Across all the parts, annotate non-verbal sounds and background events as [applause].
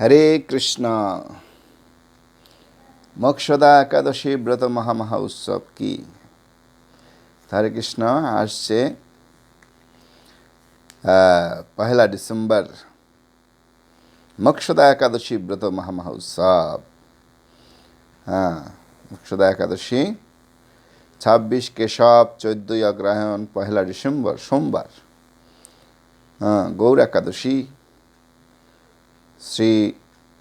হরে কৃষ্ণ। মোক্ষদা একাদশী ব্রত মহামহা উৎসব কি? হরে কৃষ্ণ, আসছে পহেলা ডিসেম্বর। মোক্ষদা একাদশী ব্রত মহামহা উৎসব। হ্যাঁ মোক্ষদা একাদশী। ছাব্বিশ কেশব, চোদ্দই অগ্রহায়ণ, পহেলা ডিসেম্বর, সোমবার। হ্যাঁ গৌর একাদশী। শ্রী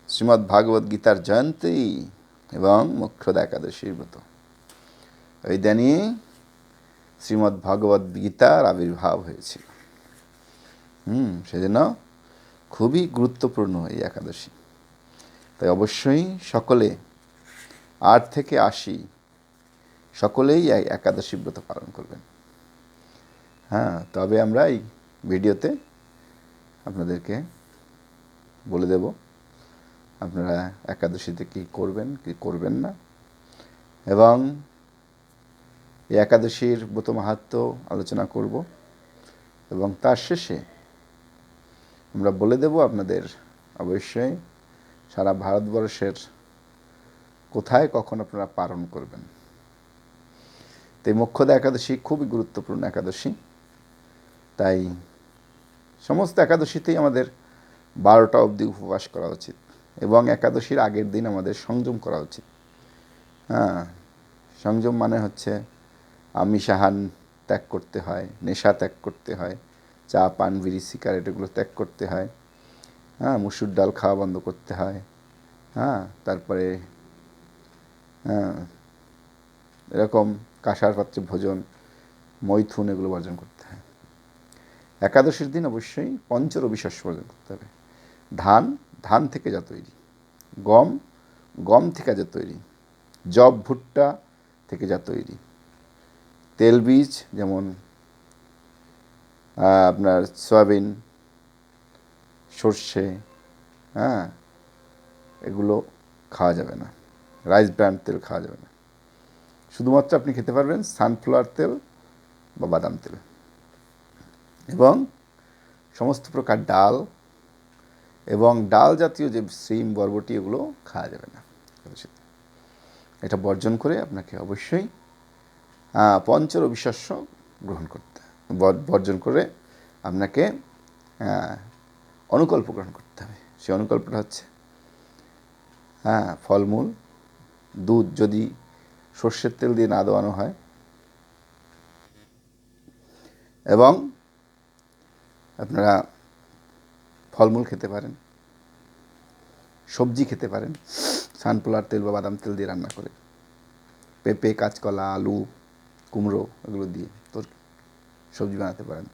শ্রীমদ্ ভাগবত গীতার জয়ন্তী এবং মুখ্যদ একাদশীর ব্রত। ওই দিনই শ্রীমদ্ ভগবত গীতার আবির্ভাব হয়েছিল হুম, সেজন্য খুবই গুরুত্বপূর্ণ এই একাদশী। তাই অবশ্যই সকলে আট থেকে আশি সকলেই একাদশী ব্রত পালন করবেন। হ্যাঁ তবে আমরা এই ভিডিওতে আপনাদেরকে বলে দেব। আপনারা একাদশীতে কি করবেন কি করবেন না। এবং এই একাদশীর ব্রত মাহাত্ম আলোচনা করব। এবং তার শেষে আমরা বলে দেব আপনাদের অবশ্যই সারা ভারতবর্ষের কোথায় কখন আপনারা পালন করবেন। তো এই মোক্ষদা একাদশী খুবই গুরুত্বপূর্ণ একাদশী। তাই সমস্ত একাদশীতেই আমাদের বারোটা অবধি উপবাস করা উচিত এবং একাদশীর আগের দিন আমাদের সংযম করা উচিত। হ্যাঁ সংযম মানে হচ্ছে আমিষাহান ত্যাগ করতে হয়, নেশা ত্যাগ করতে হয়, চা, পান, বিড়ি, সিগারেট এগুলো ত্যাগ করতে হয়। হ্যাঁ মুসুর ডাল খাওয়া বন্ধ করতে হয়। হ্যাঁ তারপরে হ্যাঁ এরকম কাঁসার পাত্রে ভোজন, মৈথুন এগুলো বর্জন করতে হয়। একাদশীর দিন অবশ্যই পঞ্চরবি শস্য বর্জন করতে হবে। ধান ধান থেকে যা তৈরি। গম গম থেকে যা তৈরি। জব ভুট্টা থেকে যা তৈরি। তেলবীজ যেমন আপনার সয়াবিন, সর্ষে হ্যাঁ এগুলো খাওয়া যাবে না। রাইস ব্র্যান্ড তেল খাওয়া যাবে না। শুধুমাত্র আপনি খেতে পারবেন সানফ্লাওয়ার তেল বা বাদাম তেল। এবং সমস্ত প্রকার ডাল এবং ডাল জাতীয় যে সিম, বরবটি, এগুলো খাওয়া যাবে না। এটা বর্জন করে আপনাকে অবশ্যই পঞ্চর অবিশ্বাস্য গ্রহণ করতে, বর- বর্জন করে আপনাকে অনুকল্প গ্রহণ করতে হবে। সেই অনুকল্পটা হচ্ছে হ্যাঁ ফলমূল, দুধ যদি সর্ষের তেল দিয়ে না দেওয়ানো হয় এবং আপনারা ফলমূল খেতে পারেন, সবজি খেতে পারেন সানফ্লাওয়ার তেল বা বাদাম তেল দিয়ে রান্না করে। পেঁপে, কাঁচকলা, আলু, কুমড়ো এগুলো দিয়ে তোর সবজি বানাতে পারেন।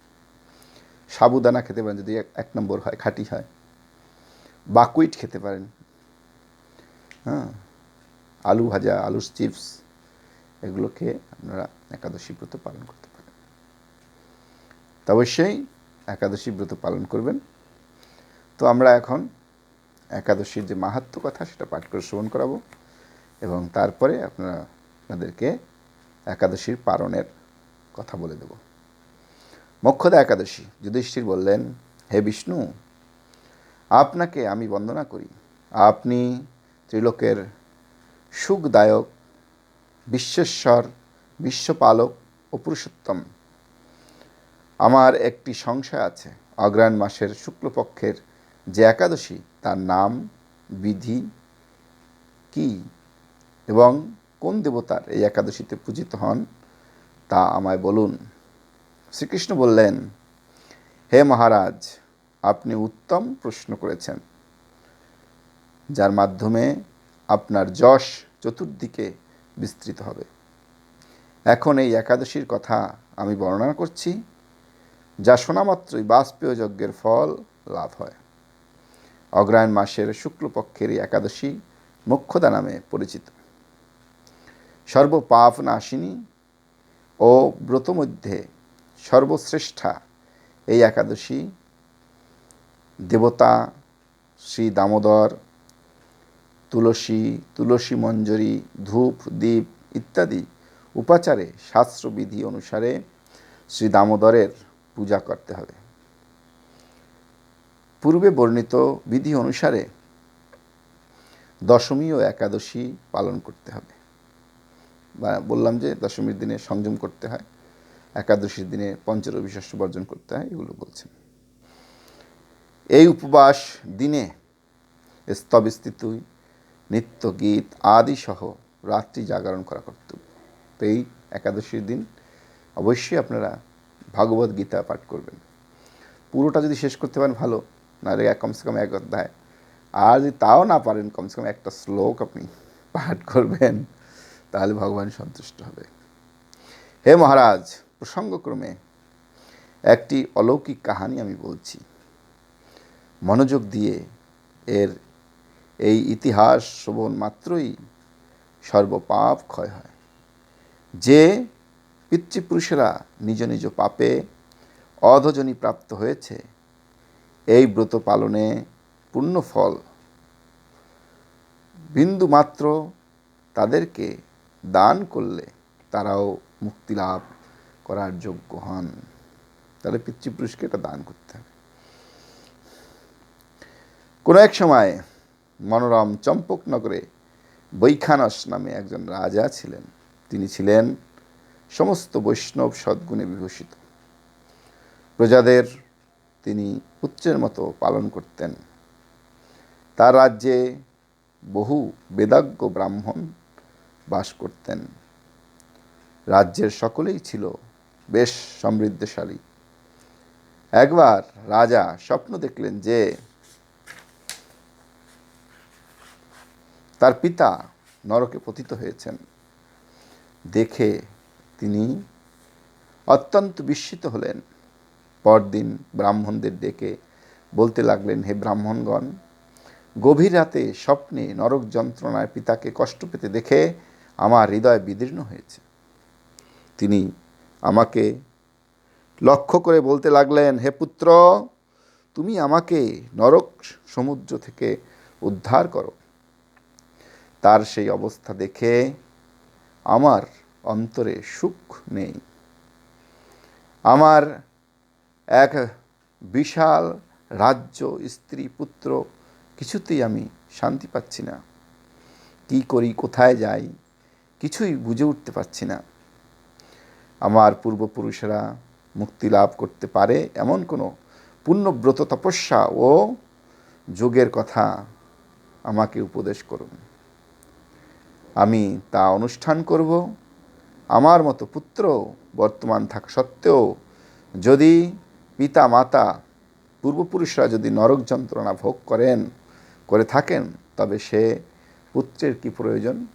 সাবুদানা খেতে পারেন, যদি এক- নম্বর হয়, খাঁটি হয়। বাকুইট খেতে পারেন হ্যাঁ? আলু ভাজা, আলুর চিপস, এগুলো খেয়ে আপনারা একাদশী ব্রত পালন করতে পারেন। তো অবশ্যই একাদশী ব্রত পালন করবেন। তো আমরা এখন একাদশীর যে মাহাত্ম কথা সেটা পাঠ করে শ্রবণ করাবো এবং তারপরে আপনারা আপনাদেরকে একাদশীর পালনের কথা বলে দেব। মোক্ষদা একাদশী, যুধিষ্ঠির বললেন, হে বিষ্ণু, আপনাকে আমি বন্দনা করি। আপনি ত্রিলোকের সুখদায়ক, বিশ্বেশ্বর, বিশ্বপালক ও পুরুষোত্তম। আমার একটি সংশয় আছে অগ্রায়ণ মাসের শুক্লপক্ষের যে একাদশী, তার নাম, বিধি কি এবং কোন দেবতার এই একাদশীতে পূজিত হন, তা আমায় বলুন। শ্রীকৃষ্ণ বললেন, হে মহারাজ, আপনি উত্তম প্রশ্ন করেছেন, যার মাধ্যমে আপনার যশ চতুর্দিকে বিস্তৃত হবে। এখন এই একাদশীর কথা আমি বর্ণনা করছি, যা শোনা মাত্রই বাষ্পীয় যজ্ঞের ফল লাভ হয়। অগ্রায়ণ মাসের শুক্লপক্ষের একাদশী মোক্ষদা নামে পরিচিত। সর্বপাপ নাশিনী ও ব্রত মধ্যে সর্বশ্রেষ্ঠা এই একাদশী দেবতা শ্রী দামোদর, তুলসী তুলসী মঞ্জরি, ধূপ দ্বীপ ইত্যাদি উপাচারে শাস্ত্রবিধি অনুসারে শ্রী দামোদরের পূজা করতে হবে। পূর্বে বর্ণিত বিধি অনুসারে দশমী ও একাদশী পালন করতে হবে। বা বললাম যে দশমীর দিনে সংযম করতে হয়, একাদশীর দিনে পঞ্চরবি শস্য বর্জন করতে হয়, এগুলো বলছেন। এই উপবাস দিনে স্তবস্থিতুই নিত্য গীত আদি সহ রাত্রি জাগরণ করা কর্তব্য। তো এই একাদশীর দিন অবশ্যই আপনারা ভাগবত গীতা পাঠ করবেন। পুরোটা যদি শেষ করতে পারেন, ভালো। নাহলে কমসে কম এক অধ্যায়। আর যদি তাও না পারেন, কমসে কম একটা শ্লোক আপনি পাঠ করবেন, তাহলে ভগবান সন্তুষ্ট হবে। হে মহারাজ, প্রসঙ্গক্রমে একটি অলৌকিক কাহানি আমি বলছি। মনোযোগ দিয়ে এর এই ইতিহাস শ্রবণ মাত্রই সর্বপাপ ক্ষয় হয়। যে পিতৃপুরুষেরা নিজ নিজ পাপে অধজনী প্রাপ্ত হয়েছে এই ব্রত পালনে পূর্ণ ফল। বিন্দু মাত্র তাদেরকে দান করলে তারাও মুক্তি লাভ করার যোগ্য হন। তাহলে পিতৃপুরুষকে এটা দান করতে হবে। কোনো এক সময় মনোরম চম্পকনগরে বৈখানস নামে একজন রাজা ছিলেন। তিনি ছিলেন সমস্ত বৈষ্ণব সদ্গুণে বিভূষিত। প্রজাদের তিনি পুত্রের মতো পালন করতেন। তার রাজ্যে বহু বেদাজ্ঞ ব্রাহ্মণ বাস করতেন। রাজ্যের সকলেই ছিল বেশ সমৃদ্ধশালী। একবার রাজা স্বপ্ন দেখলেন যে তার পিতা নরকে পতিত হয়েছেন। দেখে তিনি অত্যন্ত বিস্মিত হলেন। পরদিন ব্রাহ্মণদের ডেকে বলতে লাগলেন, হে ব্রাহ্মণগণ, গভীর রাতে স্বপ্নে নরক যন্ত্রণায় পিতাকে কষ্ট পেতে দেখে আমার হৃদয় বিদীর্ণ হয়েছে। তিনি আমাকে লক্ষ্য করে বলতে লাগলেন, হে পুত্র, তুমি আমাকে নরক সমুদ্র থেকে উদ্ধার করো। তার সেই অবস্থা দেখে আমার অন্তরে সুখ নেই। আমার এক বিশাল রাজ্য, স্ত্রী, পুত্র, কিছুতেই আমি শান্তি পাচ্ছি না। কী করি, কোথায় যাই, কিছুই বুঝে উঠতে পারছি না। আমার পূর্বপুরুষেরা মুক্তি লাভ করতে পারে এমন কোনো পুণ্যব্রত তপস্যা ও যোগের কথা আমাকে উপদেশ করুন। আমি তা অনুষ্ঠান করব। আমার মতো পুত্র বর্তমান থাকা সত্ত্বেও যদি পিতা মাতা পূর্বপুরুষরা যদি নরক যন্ত্রণা ভোগ করেন, করে থাকেন, তবে সে পুত্রের কি প্রয়োজন?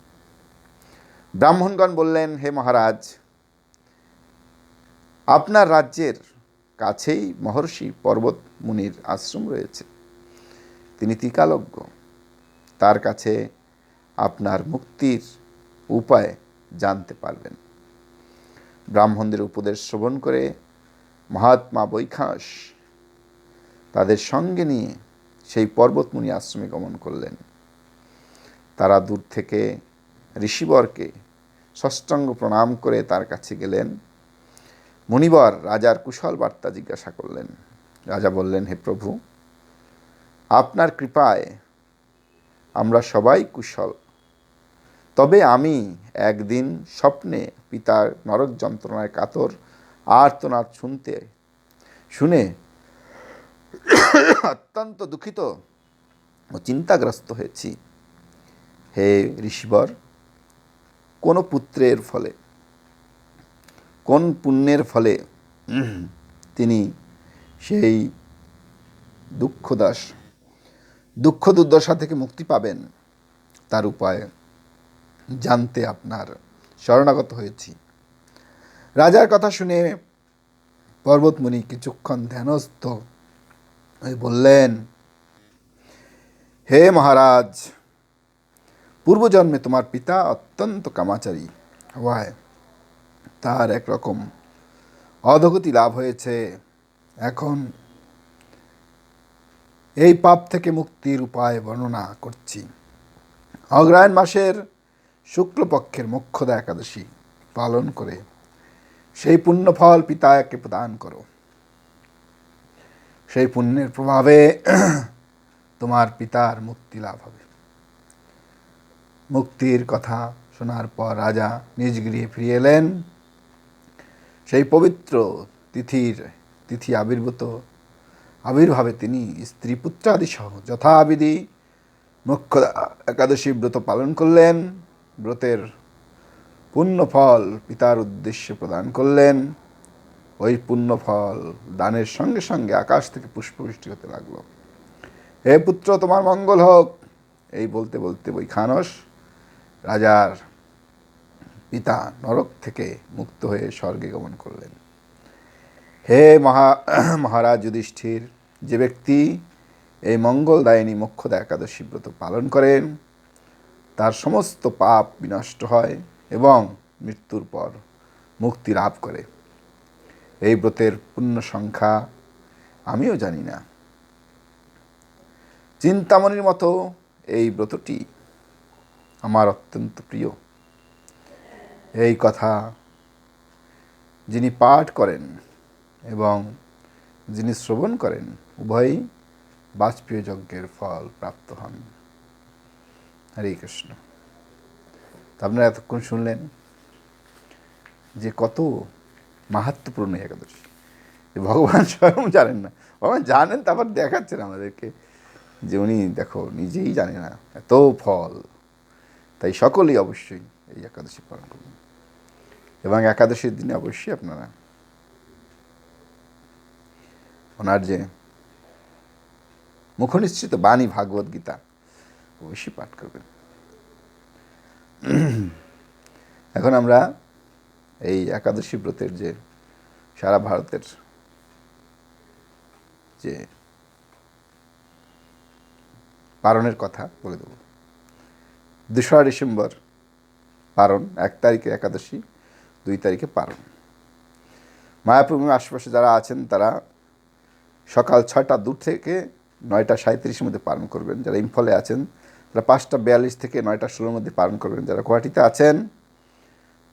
ব্রাহ্মণগণ বললেন, হে মহারাজ, আপনার রাজ্যের কাছেই মহর্ষি পর্বত মুনির আশ্রম রয়েছে। তিনি টিকালজ্ঞ। তার কাছে আপনার মুক্তির উপায় জানতে পারবেন। ব্রাহ্মণদের উপদেশ শ্রবণ করে মহাত্মা বৈখাস তাদের সঙ্গে নিয়ে সেই পর্বতমুনি আশ্রমে গমন করলেন। তারা দূর থেকে ঋষিবরকে ষষ্ঠাঙ্গ প্রণাম করে তার কাছে গেলেন। মণিবর রাজার কুশল বার্তা জিজ্ঞাসা করলেন। রাজা বললেন, হে প্রভু, আপনার কৃপায় আমরা সবাই কুশল। তবে আমি একদিন স্বপ্নে পিতার নরক যন্ত্রণায় কাতর আর্তনাদ শুনতে। শুনে অত্যন্ত দুঃখিত ও চিন্তাগ্রস্ত হয়েছি। হে ঋষিবর, কোন পুত্রের ফলে, কোন পুণ্যের ফলে তিনি সেই দুঃখদাস, দুঃখ দুর্দশা থেকে মুক্তি পাবেন, তার উপায় জানতে আপনার শরণাগত হয়েছি। রাজার কথা শুনে পর্বতমুনি কিছুক্ষণ ধ্যানস্থ বললেন, হে মহারাজ, পূর্বজন্মে তোমার পিতা অত্যন্ত কামাচারী হওয়ায় তার একরকম অধগতি লাভ হয়েছে। এখন এই পাপ থেকে মুক্তির উপায় বর্ণনা করছি। অগ্রায়ণ মাসের শুক্লপক্ষের মোক্ষদা একাদশী পালন করে সেই পুণ্যফল পিতাকে প্রদান করো। সেই পুণ্যের প্রভাবে তোমার পিতার মুক্তি লাভ হবে। মুক্তির কথা শোনার পর রাজা নিজ গৃহে ফিরে এলেন। সেই পবিত্র তিথির, তিথি আবির্ভূত, আবির্ভাবে তিনি স্ত্রী পুত্রাদি সহ যথাবিধি মুখ্য একাদশী ব্রত পালন করলেন। ব্রতের পুণ্য ফল পিতার উদ্দেশ্যে প্রদান করলেন। ওই পুণ্য ফল দানের সঙ্গে সঙ্গে আকাশ থেকে পুষ্পবৃষ্টি হতে লাগল। হে পুত্র, তোমার মঙ্গল হোক। এই বলতে বলতে ওই খানস রাজার পিতা নরক থেকে মুক্ত হয়ে স্বর্গে গমন করলেন। হে মহা, মহারাজ যুধিষ্ঠির, যে ব্যক্তি এই মঙ্গলদায়িনী মোক্ষদা একাদশী ব্রত পালন করেন, তার সমস্ত পাপ বিনষ্ট হয়। এবং মৃত্যুর পর মুক্তি লাভ করে। এই ব্রতের পূর্ণ সংখ্যা আমিও জানি না। চিন্তামণির মতো এই ব্রতটি আমার অত্যন্ত প্রিয়। এই কথা যিনি পাঠ করেন এবং যিনি শ্রবণ করেন, উভয়ই বাজপেয় যজ্ঞের ফল প্রাপ্ত হন। হরে কৃষ্ণ। আপনারা এতক্ষণ শুনলেন যে কত মাহাত্মপূর্ণ একাদশী। যে ভগবান স্বয়ং জানেন না। ভগবান জানেন, তারপর দেখাচ্ছেন আমাদেরকে যে উনি, দেখো, নিজেই জানে না, এত ফল। তাই সকলেই অবশ্যই এই একাদশী পালন করবেন এবং একাদশীর দিনে অবশ্যই আপনারা ওনার যে মুখনিশ্চিত বাণী ভাগবত গীতা, অবশ্যই পাঠ করবেন। [clears throat] এখন আমরা এই একাদশী ব্রতের যে সারা ভারতের যে পালনের কথা বলে দেব। দোসরা ডিসেম্বর পারণ, এক তারিখে একাদশী, দুই তারিখে পারণ। মায়াপ্রভূমির আশেপাশে যারা আছেন, তারা সকাল ছয়টা দূর থেকে নয়টা সাঁত্রিশের মধ্যে পালন করবেন। যারা ইম্ফলে আছেন তারা পাঁচটা বিয়াল্লিশ থেকে নয়টা ষোলোর মধ্যে পালন করবেন। যারা গুয়াহাটিতে আছেন,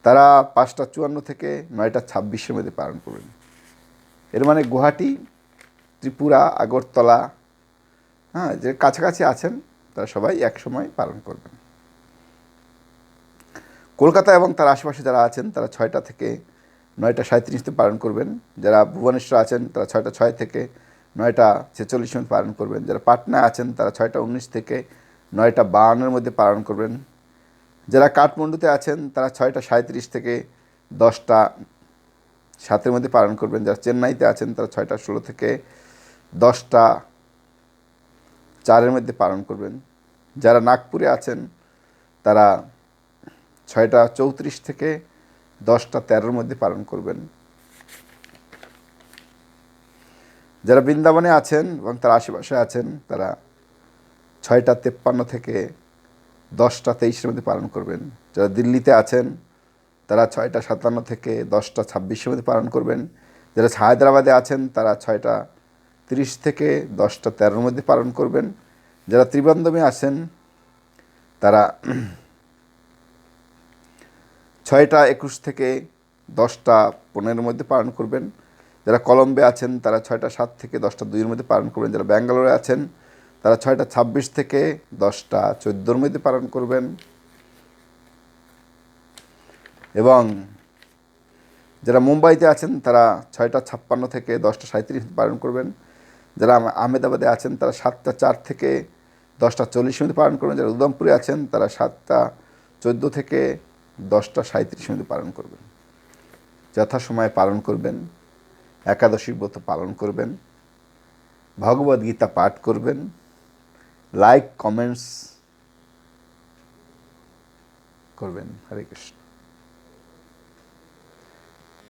তারা পাঁচটা চুয়ান্ন থেকে নয়টা ছাব্বিশের মধ্যে পালন করবেন। এর মানে গুয়াহাটি, ত্রিপুরা, আগরতলা হ্যাঁ যে কাছাকাছি আছেন, তারা সবাই এক সময় পালন করবেন। কলকাতা এবং তার আশেপাশে যারা আছেন, তারা ছয়টা থেকে নয়টা সাঁত্রিশতে পালন করবেন। যারা ভুবনেশ্বর আছেন, তারা ছয়টা ছয় থেকে নয়টা ছেচল্লিশ পালন করবেন। যারা পাটনা আছেন, তারা ছয়টা উনিশ থেকে নয়টা বাউন্নের মধ্যে পালন করবেন। যারা কাঠমান্ডুতে আছেন, তারা ছয়টা সাঁত্রিশ থেকে দশটা সাতের মধ্যে পালন করবেন। যারা চেন্নাইতে আছেন, তারা ছয়টা ষোলো থেকে দশটা চারের মধ্যে পালন করবেন। যারা নাগপুরে আছেন, তারা ছয়টা চৌত্রিশ থেকে দশটা তেরোর মধ্যে পালন করবেন। যারা বৃন্দাবনে আছেন এবং তার আশেপাশে আছেন, তারা ছয়টা তেপ্পান্ন থেকে দশটা তেইশের মধ্যে পালন করবেন। যারা দিল্লিতে আছেন, তারা ছয়টা সাতান্ন থেকে দশটা ছাব্বিশের মধ্যে পালন করবেন। যারা হায়দ্রাবাদে আছেন, তারা ছয়টা তিরিশ থেকে দশটা তেরোর মধ্যে পালন করবেন। যারা ত্রিবন্দমে আছেন, তারা ছয়টা একুশ থেকে দশটা পনেরোর মধ্যে পালন করবেন। যারা কলম্বে আছেন, তারা ছয়টা সাত থেকে দশটা দুইয়ের মধ্যে পালন করবেন। যারা ব্যাঙ্গালোরে আছেন তারা ছয়টা ছাব্বিশ থেকে দশটা চোদ্দোর মধ্যে পালন করবেন। এবং যারা মুম্বাইতে আছেন, তারা ছয়টা ছাপ্পান্ন থেকে দশটা সাঁত্রিশ পালন করবেন। যারা আহমেদাবাদে আছেন, তারা সাতটা চার থেকে দশটা চল্লিশ মধ্যে পালন করবেন। যারা উদমপুরে আছেন, তারা সাতটা চোদ্দ থেকে দশটা সাঁত্রিশের মধ্যে পালন করবেন। যথাসময়ে পালন করবেন একাদশী ব্রত পালন করবেন, ভগবদ্গীতা পাঠ করবেন লাইক কমেন্টস করবেন। হরে কৃষ্ণ।